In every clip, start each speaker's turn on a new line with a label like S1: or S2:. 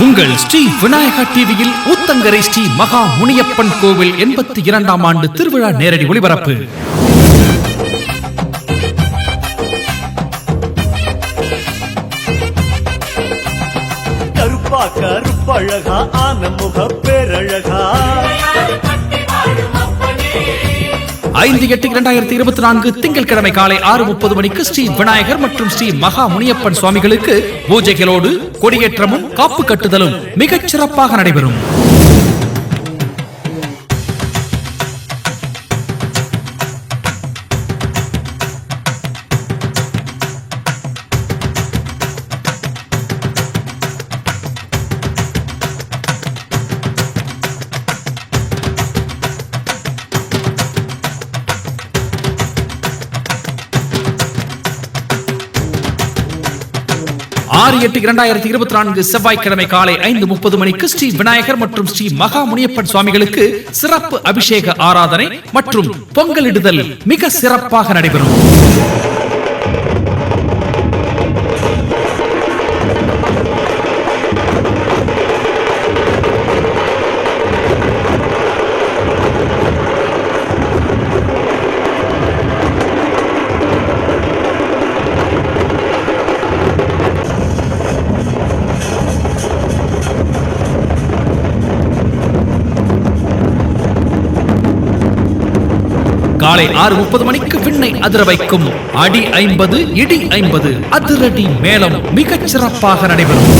S1: உங்கள் ஸ்ரீ விநாயகா டிவியில் ஊத்தங்கரை ஸ்ரீ மகா முனியப்பன் கோவில் எண்பத்தி இரண்டாம் ஆண்டு திருவிழா நேரடி ஒளிபரப்பு.
S2: கருப்பா கருப்பழகா ஆன முக பேரழகா.
S1: ஐந்து எட்டு இரண்டாயிரத்தி இருபத்தி நான்கு திங்கட்கிழமை காலை ஆறு முப்பது மணிக்கு ஸ்ரீ விநாயகர் மற்றும் ஸ்ரீ மகா முனியப்பன் சுவாமிகளுக்கு பூஜைகளோடு கொடியேற்றமும் காப்பு கட்டுதலும் மிகச் சிறப்பாக நடைபெறும். ஆறு எட்டு இரண்டாயிரத்தி இருபத்தி நான்கு செவ்வாய்க்கிழமை காலை ஐந்து முப்பது மணிக்கு ஸ்ரீ விநாயகர் மற்றும் ஸ்ரீ மகா முனியப்பன் சுவாமிகளுக்கு சிறப்பு அபிஷேக ஆராதனை மற்றும் பொங்கலிடுதல் மிக சிறப்பாக நடைபெறும். காலை ஆறு முப்பது மணிக்கு விண்ணை அதிர வைக்கும். அடி ஐம்பது இடி ஐம்பது அதிரடி மேளம் மிகச் சிறப்பாக நடைபெறும்.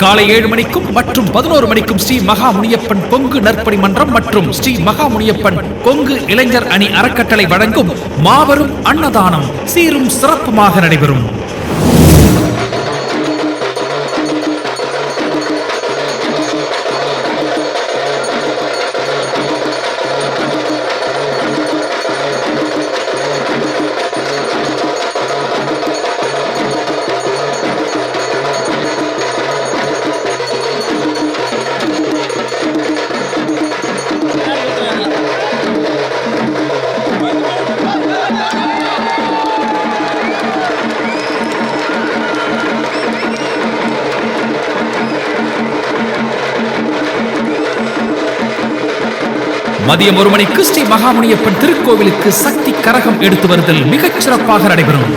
S1: காலை ஏழு மணிக்கும் மற்றும் பதினோரு மணிக்கும் ஸ்ரீ மகாமுனியப்பன் கொங்கு நற்பணி மன்றம் மற்றும் ஸ்ரீ மகாமுனியப்பன் கொங்கு இளைஞர் அணி அறக்கட்டளை வழங்கும் மாபெரும் அன்னதானம் சீரும் சிறப்புமாக நடைபெறும். மதியம் ஒரு மணிக்கு ஸ்ரீ மகாமுனியப்பன் திருக்கோவிலுக்கு சக்தி கரகம் எடுத்து வருதல் மிகச் சிறப்பாக நடைபெறும்.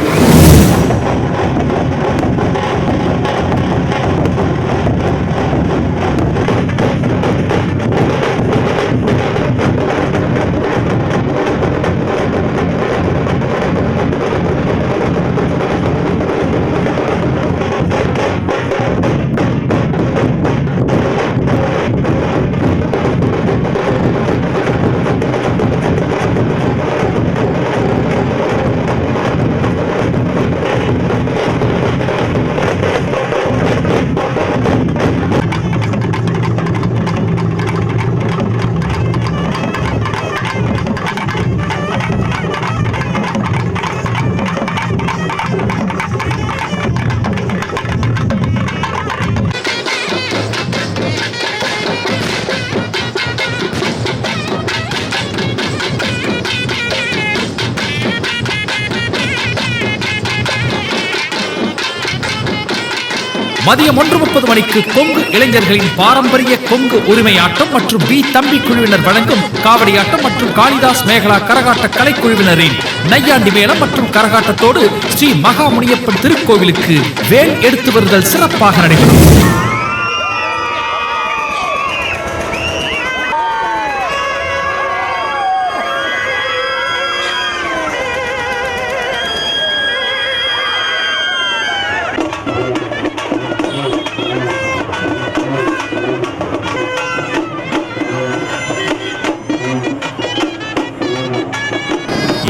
S1: மதியம் ஒன்று முப்பது மணிக்கு கொங்கு இளைஞர்களின் பாரம்பரிய கொங்கு உரிமையாட்டம் மற்றும் பி தம்பி குழுவினர் வழங்கும் காவடியாட்டம் மற்றும் காளிதாஸ் மேகலா கரகாட்ட கலைக்குழுவினரின் நையாண்டி மேளம் மற்றும் கரகாட்டத்தோடு ஸ்ரீ மகாமுனியப்பன் திருக்கோவிலுக்கு வேல் எடுத்து வருதல் சிறப்பாக நடைபெறும்.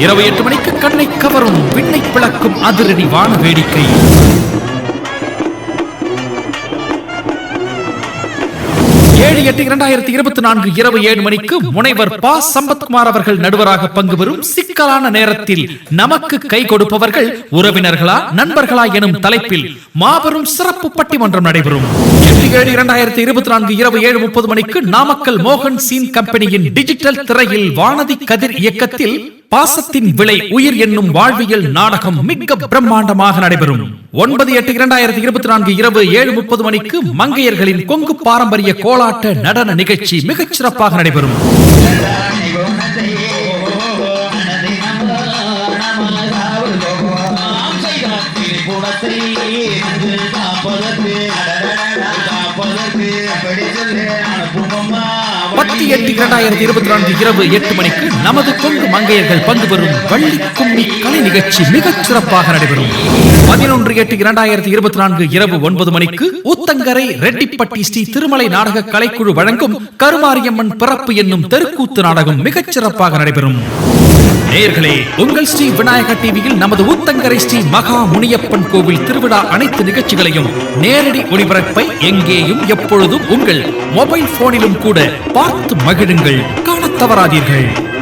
S1: இரவு எட்டு மணிக்கு கண்ணை கவரும் விண்ணை பிளக்கும் அதிரடி வான வேடிக்கை. ஏழு எட்டு இரண்டாயிரத்தி இருபத்தி நான்கு இரவு ஏழு மணிக்கு முனைவர் ப. சம்பத்குமார் அவர்கள் நடுவராக பங்கு பெறும் சிக்கலான நேரத்தில் நமக்கு கை கொடுப்பவர்கள் உறவினர்களா நண்பர்களா எனும் தலைப்பில் மாபெரும் சிறப்பு பட்டிமன்றம் நடைபெறும். எட்டு ஏழு இரண்டாயிரத்தி இருபத்தி நான்கு இரவு ஏழு முப்பது மணிக்கு நாமக்கல் மோகன் சீன் கம்பெனியின் டிஜிட்டல் திரையில் வானதி கதிர் இயக்கத்தில் பாசத்தின் விலை உயிர் என்னும் வாழ்வியல் நாடகம் மிக பிரம்மாண்டமாக நடைபெறும். ஒன்பது எட்டு இரண்டாயிரத்தி இருபத்தி நான்கு இரவு ஏழு முப்பது மணிக்கு மங்கையர்களின் கொங்கு பாரம்பரிய கோலாட்ட நடன நிகழ்ச்சி மிகச் சிறப்பாக நடைபெறும். இருபத்தி எட்டு இரண்டாயிரத்தி இருபத்தி நான்கு இரவு எட்டு மணிக்கு நமது கொங்கு மங்கையர்கள் பங்கு பெறும் வள்ளி கும்மி கலை நிகழ்ச்சி மிகச் சிறப்பாக நடைபெறும். பதினொன்று எட்டு இரண்டாயிரத்தி இருபத்தி நான்கு இரவு ஒன்பது மணிக்கு ஊத்தங்கரை ரெட்டிப்பட்டி ஸ்ரீ திருமலை நாடக கலைக்குழு வழங்கும் கருமாரியம்மன் பிறப்பு என்னும் தெருக்கூத்து நாடகம் மிகச் சிறப்பாக நடைபெறும். நேர்களே உங்கள் ஸ்ரீ விநாயக டிவியில் நமது ஊத்தங்கரை ஸ்ரீ மகா முனியப்பன் கோவில் திருவிழா அனைத்து நிகழ்ச்சிகளையும் நேரடி ஒளிபரப்பை எங்கேயும் எப்பொழுதும் உங்கள் மொபைல் போனிலும் கூட பார்த்து மகிழுங்கள். காண தவறாதீர்கள்.